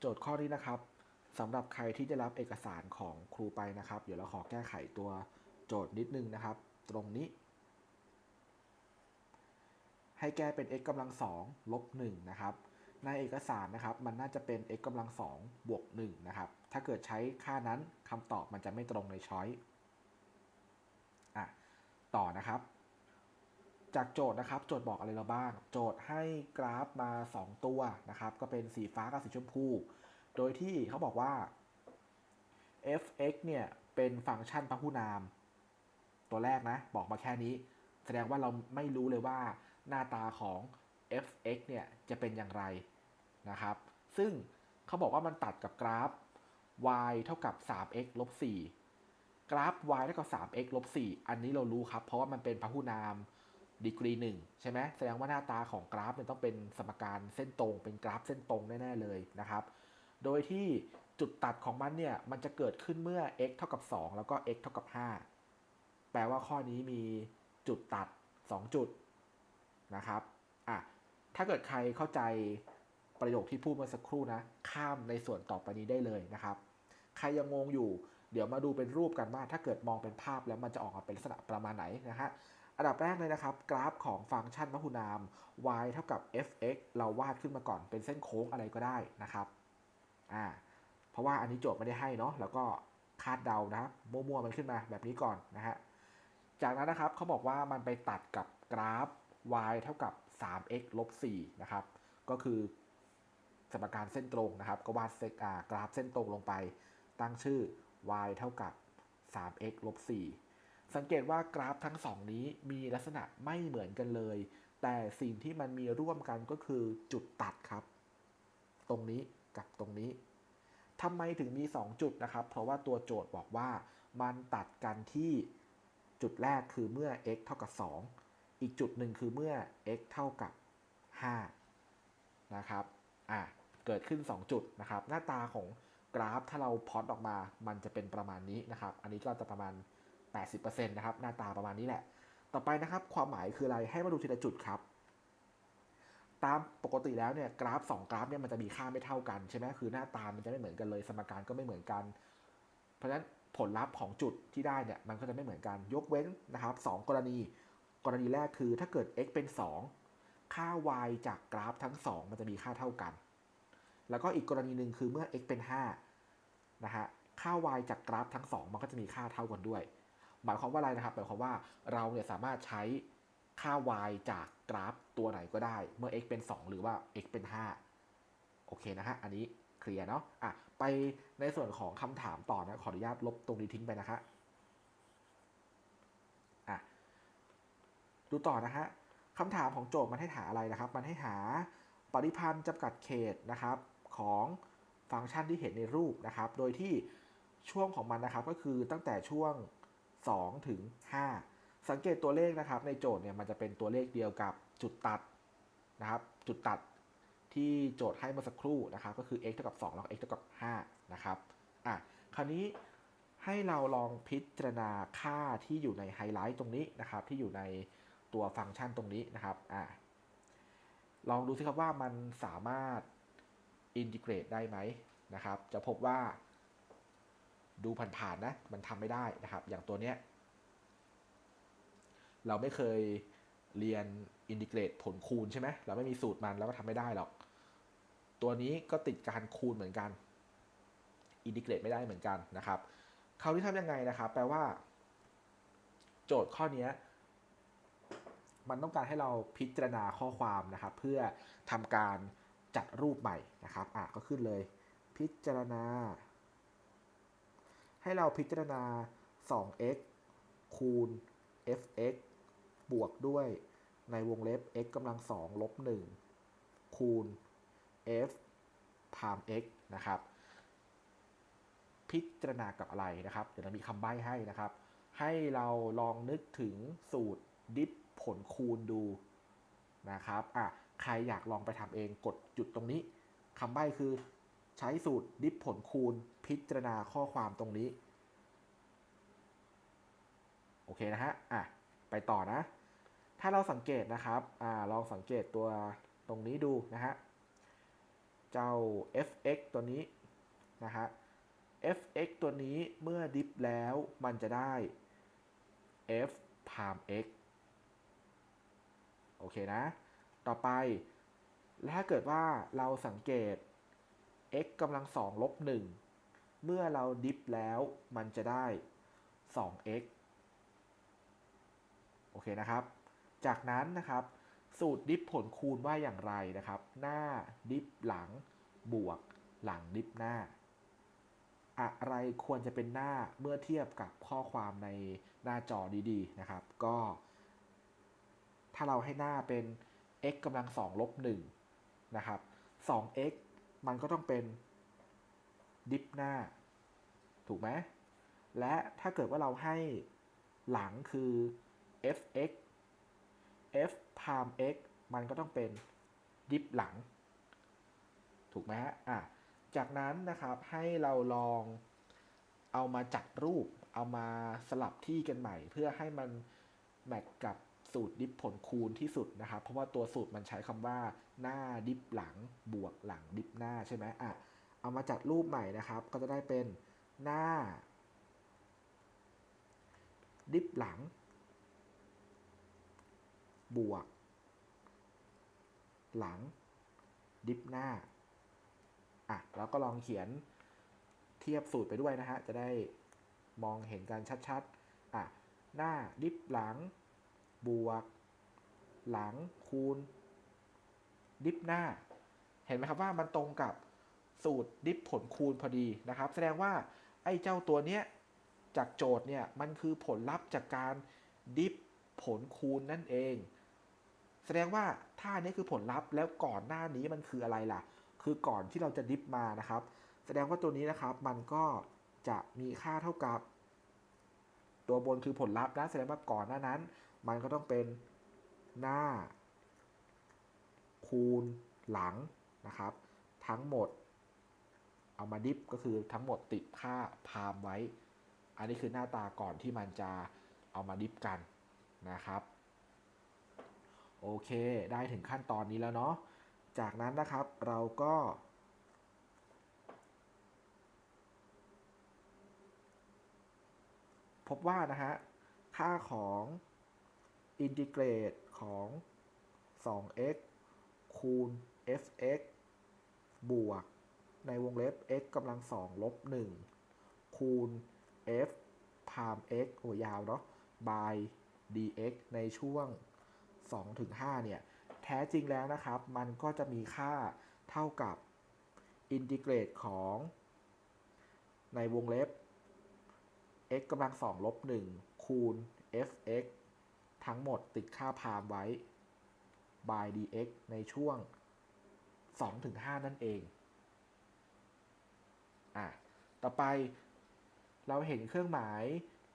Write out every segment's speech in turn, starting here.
โจทย์ข้อนี้นะครับสำหรับใครที่ได้รับเอกสารของครูไปนะครับ เดี๋ยวเราขอแก้ไขตัวโจทย์นิดนึงนะครับ ตรงนี้ ให้แก้เป็น x กำลังสองลบหนึ่งนะครับ ในเอกสารนะครับ มันน่าจะเป็น x กำลังสองบวกหนึ่งนะครับ ถ้าเกิดใช้ค่านั้นคำตอบมันจะไม่ตรงในช้อยอะต่อนะครับ จากโจทย์นะครับ โจทย์บอกอะไรเราบ้าง โจทย์ให้กราฟมา 2 ตัวนะครับ ก็เป็นสีฟ้ากับสีชมพู โดยที่เขาบอกว่า f(x) เนี่ยเป็นฟังก์ชันพหุนาม ตัวแรกนะ บอกมาแค่นี้ แสดงว่าเราไม่รู้เลยว่าหน้าตาของ f(x) เนี่ยจะเป็นอย่างไรนะครับ ซึ่งเขาบอกว่ามันตัดกับกราฟ y เท่ากับ 3x ลบ4กราฟ y เท่ากับ 3x ลบ4อันนี้เรารู้ครับ เพราะว่ามันเป็นพหุนาม ดีกรีหนึ่งใช่ไหมแสดงว่าหน้าตาของกราฟเนี่ยต้องเป็นสมการเส้นตรง เป็นกราฟเส้นตรงแน่ๆเลยนะครับ โดยที่จุดตัดของมันเนี่ยมันจะเกิดขึ้นเมื่อ x เท่ากับ 2 แล้วก็ x เท่ากับ 5 แปลว่าข้อนี้มีจุดตัด 2 จุดนะครับอะถ้าเกิดใครเข้าใจประโยคที่พูดเมื่อสักครู่นะ ข้ามในส่วนต่อไปนี้ได้เลยนะครับ ใครยังงงอยู่ เดี๋ยวมาดูเป็นรูปกันว่าถ้าเกิดมองเป็นภาพแล้วมันจะออกมาเป็นลักษณะประมาณไหนนะฮะ อันดับแรกเลยนะครับ กราฟของฟังก์ชันพหุนาม y เท่ากับ f(x) เราวาดขึ้นมาก่อนเป็นเส้นโค้งอะไรก็ได้นะครับอ่าเพราะว่าอันนี้โจทย์ไม่ได้ให้เนาะแล้วก็คาดเดานะครับมั่วๆมันขึ้นมาแบบนี้ก่อนนะฮะจากนั้นนะครับเขาบอกว่ามันไปตัดกับกราฟ y เท่ากับ 3x ลบ4นะครับ ก็คือสมการเส้นตรงนะครับ ก็วาดเซกอากราฟเส้นตรงลงไป ตั้งชื่อ y เท่ากับ 3x ลบ4 สังเกตว่ากราฟทั้งสองนี้มีลักษณะไม่เหมือนกันเลย แต่สิ่งที่มันมีร่วมกันก็คือจุดตัดครับ ตรงนี้กับตรงนี้ทำไมถึงมี 2 จุดนะครับ เพราะว่าตัวโจทย์บอกว่ามันตัดกันที่จุดแรกคือเมื่อ x เท่ากับ 2 อีกจุดหนึ่งคือเมื่อ x เท่ากับ5นะครับ อะ เกิดขึ้น 2 จุดนะครับ หน้าตาของกราฟถ้าเราพอตออกมา มันจะเป็นประมาณนี้นะครับ อันนี้ก็จะประมาณ 80%นะครับหน้าตาประมาณนี้แหละ ต่อไปนะครับความหมายคืออะไรให้มาดูทีละจุดครับ ตามปกติแล้วเนี่ยกราฟ 2 กราฟเนี่ยมันจะมีค่าไม่เท่ากันใช่ไหมคือหน้าตามันจะไม่เหมือนกันเลย สมการก็ไม่เหมือนกัน เพราะฉะนั้นผลลัพธ์ของจุดที่ได้เนี่ยมันก็จะไม่เหมือนกันยกเว้นนะครับ 2 กรณี กรณีแรกคือถ้าเกิด x เป็น 2 ค่า y จากกราฟทั้ง 2 มันจะมีค่าเท่ากัน แล้วก็อีกกรณีหนึ่งคือเมื่อ x เป็น5นะฮะค่า y จากกราฟทั้ง 2 มันก็จะมีค่าเท่ากันด้วย หมายความว่าอะไรนะครับหมายความว่าเราเนี่ยสามารถใช้ค่า y จากกราฟตัวไหนก็ได้ เมื่อ x เป็น 2 หรือว่า x เป็น 5 โอเคนะฮะ อันนี้เคลียร์เนาะ อะ ไปในส่วนของคำถามต่อนะ ขออนุญาตลบตรงนี้ทิ้งไปนะคะอะ ดูต่อนะฮะคำถามของโจทย์มันให้หาอะไรนะครับ มันให้หาปริพันธ์จำกัดเขตนะครับของฟังก์ชันที่เห็นในรูปนะครับ โดยที่ช่วงของมันนะครับก็คือตั้งแต่ช่วง 2 ถึง 5 สังเกตตัวเลขนะครับ ในโจทย์เนี่ยมันจะเป็นตัวเลขเดียวกับจุดตัดนะครับ จุดตัดที่โจทย์ให้เมื่อสักครู่นะครับ ก็คือ x เท่ากับ2แล้วก็ x เท่ากับ5นะครับอะคราวนี้ให้เราลองพิจารณาค่าที่อยู่ในไฮไลท์ตรงนี้นะครับ ที่อยู่ในตัวฟังก์ชันตรงนี้นะครับอะลองดูสิครับว่ามันสามารถอินทิเกรตได้ไหมนะครับ จะพบว่า ดูผ่านๆนะมันทำไม่ได้นะครับ อย่างตัวเนี้ยเราไม่เคยเรียนอินทิเกรตผลคูณใช่ไหมเราไม่มีสูตรมันแล้วก็ทำไม่ได้หรอก ตัวนี้ก็ติดการคูณเหมือนกันอินทิเกรตไม่ได้เหมือนกันนะครับคราวนี้ทำยังไงนะครับ แปลว่า โจทย์ข้อนี้มันต้องการให้เราพิจารณาข้อความนะครับ เพื่อทำการจัดรูปใหม่นะครับอะก็ขึ้นเลย พิจารณา ให้เราพิจารณา 2x คูณ fx บวกด้วยในวงเล็บ x กำลัง2ลบ1คูณ f time x นะครับ พิจารณากับอะไรนะครับ เดี๋ยวเรามีคำใบ้ให้นะครับ ให้เราลองนึกถึงสูตรดิฟผลคูณดูนะครับ อะ ใครอยากลองไปทำเองกดจุดตรงนี้คำใบ้คือ ใช้สูตรดิฟผลคูณพิจารณาข้อความตรงนี้ โอเคนะฮะ อะ ไปต่อนะ ถ้าเราสังเกตนะครับ อ่า ลองสังเกตตัวตรงนี้ดูนะฮะ เจ้า fx ตัวนี้นะฮะ fx ตัวนี้เมื่อดิฟแล้วมันจะได้ f พาม x โอเคนะ ต่อไปแล้วถ้าเกิดว่าเราสังเกต x กำลังสองลบหนึ่งเมื่อเราดิฟแล้วมันจะได้ 2x โอเคนะครับ จากนั้นนะครับ สูตรดิฟผลคูณว่าอย่างไรนะครับ หน้าดิฟหลังบวกหลังดิฟหน้า อะไรควรจะเป็นหน้าเมื่อเทียบกับข้อความในหน้าจอดีๆนะครับ ก็ ถ้าเราให้หน้าเป็น x กำลังสองลบหนึ่งนะครับ 2x มันก็ต้องเป็นดิฟหน้า ถูกไหมและถ้าเกิดว่าเราให้หลังคือ fx f พาม x มันก็ต้องเป็นดิฟหลัง ถูกไหมฮะอะจากนั้นนะครับให้เราลองเอามาจัดรูป เอามาสลับที่กันใหม่ เพื่อให้มันแมทกับ สูตรดิฟผลคูณที่สุดนะครับ เพราะว่าตัวสูตรมันใช้คำว่าหน้าดิฟหลังบวกหลังดิฟหน้าใช่ไหมอะเอามาจัดรูปใหม่นะครับ ก็จะได้เป็นหน้า ดิฟหลัง บวก หลัง ดิฟหน้าอะแล้วก็ลองเขียนเทียบสูตรไปด้วยนะฮะ จะได้มองเห็นกันชัดๆอะหน้าดิฟหลัง บวก หลังคูณ ดิฟหน้า เห็นไหมครับว่ามันตรงกับสูตรดิฟผลคูณพอดีนะครับ แสดงว่าไอ้เจ้าตัวเนี้ยจากโจทย์เนี่ยมันคือผลลัพธ์จากการดิฟผลคูณนั่นเอง แสดงว่าท่านี้คือผลลัพธ์แล้วก่อนหน้านี้มันคืออะไรล่ะ คือก่อนที่เราจะดิฟมานะครับ แสดงว่าตัวนี้นะครับมันก็จะมีค่าเท่ากับ ตัวบนคือผลลัพธ์นะแสดงว่าก่อนหน้านั้น มันก็ต้องเป็นหน้า คูณหลังนะครับ ทั้งหมด เอามาดิฟก็คือทั้งหมดติดค่าพามไว้ อันนี้คือหน้าตาก่อนที่มันจะเอามาดิฟกันนะครับโอเคได้ถึงขั้นตอนนี้แล้วเนาะจากนั้นนะครับเราก็ พบว่านะฮะค่าของ อินทิเกรตของ 2x คูณ fx บวก ในวงเล็บ x กำลังสองลบ1คูณ f พาม x โอ้ยาวเนาะ by dx ในช่วง 2-5 เนี่ย แท้จริงแล้วนะครับ มันก็จะมีค่าเท่ากับ อินทิเกรตของ ในวงเล็บ x กำลังสองลบ1คูณ fx ทั้งหมดติดค่าพามไว้ by dx ในช่วง 2-5 นั่นเอง อะ ต่อไปเราเห็นเครื่องหมาย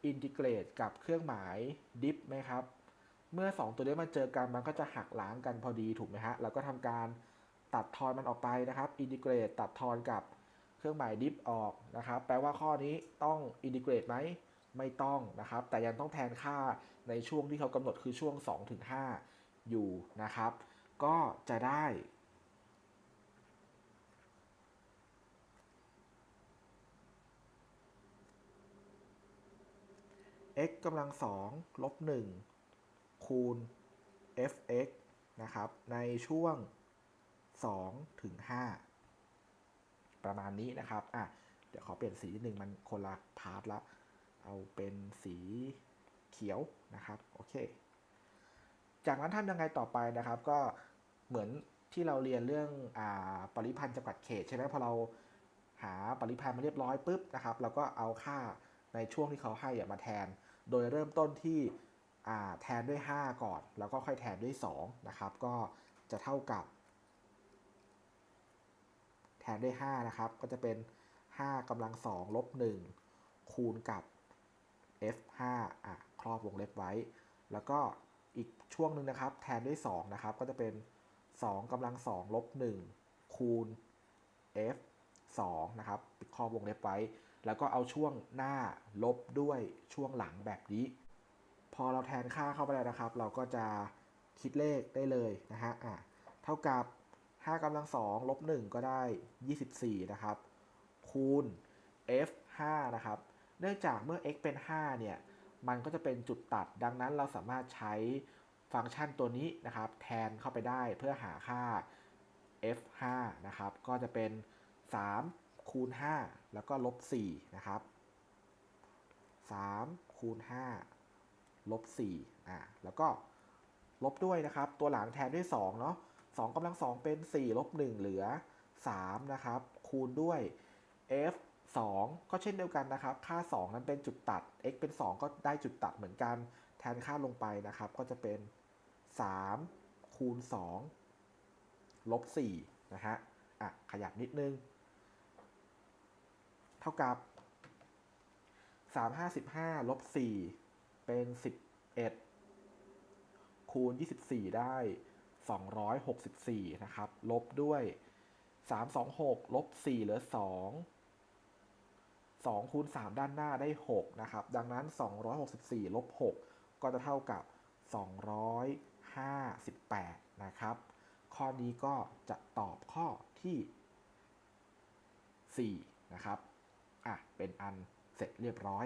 อินทิเกรตกับเครื่องหมายดิฟไหมครับ เมื่อ 2 ตัวนี้มาเจอกันมันก็จะหักล้างกันพอดีถูกไหมฮะ เราก็ทำการตัดทอนมันออกไปนะครับ อินทิเกรตตัดทอนกับเครื่องหมายดิฟออกนะครับ แปลว่าข้อนี้ต้องอินทิเกรตไหม ไม่ต้องนะครับ แต่ยังต้องแทนค่าในช่วงที่เขากำหนดคือช่วง 2-5 อยู่นะครับ ก็จะได้ x กำลังสองลบหนึ่งคูณ fx นะครับ ในช่วง2ถึง5ประมาณนี้นะครับ อะ เดี๋ยวขอเปลี่ยนสีนิดนึงมันคนละพาร์ทละ เอาเป็นสีเขียวนะครับโอเค จากนั้นทำยังไงต่อไปนะครับ ก็เหมือนที่เราเรียนเรื่องอปริพันธ์จำกัดเขตใช่ไหมพอเราหาปริพันธ์มาเรียบร้อยปุ๊บนะครับเราก็เอาค่าในช่วงที่เขาให้มาแทน โดยเริ่มต้นที่แทนด้วย 5 ก่อน แล้วก็ค่อยแทนด้วย2นะครับ ก็จะเท่ากับ แทนด้วย5นะครับ ก็จะเป็น 5กำลัง2ลบ1คูณกับ f5 อะครอบวงเล็บไว้ แล้วก็อีกช่วงหนึ่งนะครับ แทนด้วย 2 นะครับ ก็จะเป็น 2กำลัง2ลบ1คูณ f 2นะครับปิดครอบวงเล็บไว้ แล้วก็เอาช่วงหน้าลบด้วยช่วงหลังแบบนี้ พอเราแทนค่าเข้าไปแล้วนะครับ เราก็จะคิดเลขได้เลยนะฮะอะเท่ากับ5กำลัง2ลบ1ก็ได้ 24 นะครับ คูณ f 5นะครับ เนื่องจากเมื่อ x เป็น 5 เนี่ย มันก็จะเป็นจุดตัด ดังนั้นเราสามารถใช้ฟังก์ชันตัวนี้นะครับ แทนเข้าไปได้เพื่อหาค่า f 5 นะครับ ก็จะเป็น 3 คูณ 5 แล้วก็ลบ 4 นะครับ 3 คูณ 5 ลบ 4 อ่า แล้วก็ลบด้วยนะครับ ตัวหลังแทนด้วย 2 เนาะ2กำลัง 2 เป็น 4 ลบ 1 เหลือ 3 นะครับ คูณด้วย f 2 ก็เช่นเดียวกันนะครับ ค่า 2 นั้นเป็นจุดตัด x เป็น 2 ก็ได้จุดตัดเหมือนกัน แทนค่าลงไปนะครับ ก็จะเป็น 3 คูณ 2 ลบ 4 นะฮะ อะ ขยับนิดนึง เท่ากับ 3 55ลบ 4 เป็น 11 คูณ 24 ได้ 264 นะครับ ลบด้วย 326 ลบ 4 เหลือ 2 2คูณ3ด้านหน้าได้ 6 นะครับ ดังนั้น 264ลบ6ก็จะเท่ากับ 258 นะครับ ข้อนี้ก็จะตอบข้อที่ 4 นะครับ อะ เป็นอันเสร็จเรียบร้อย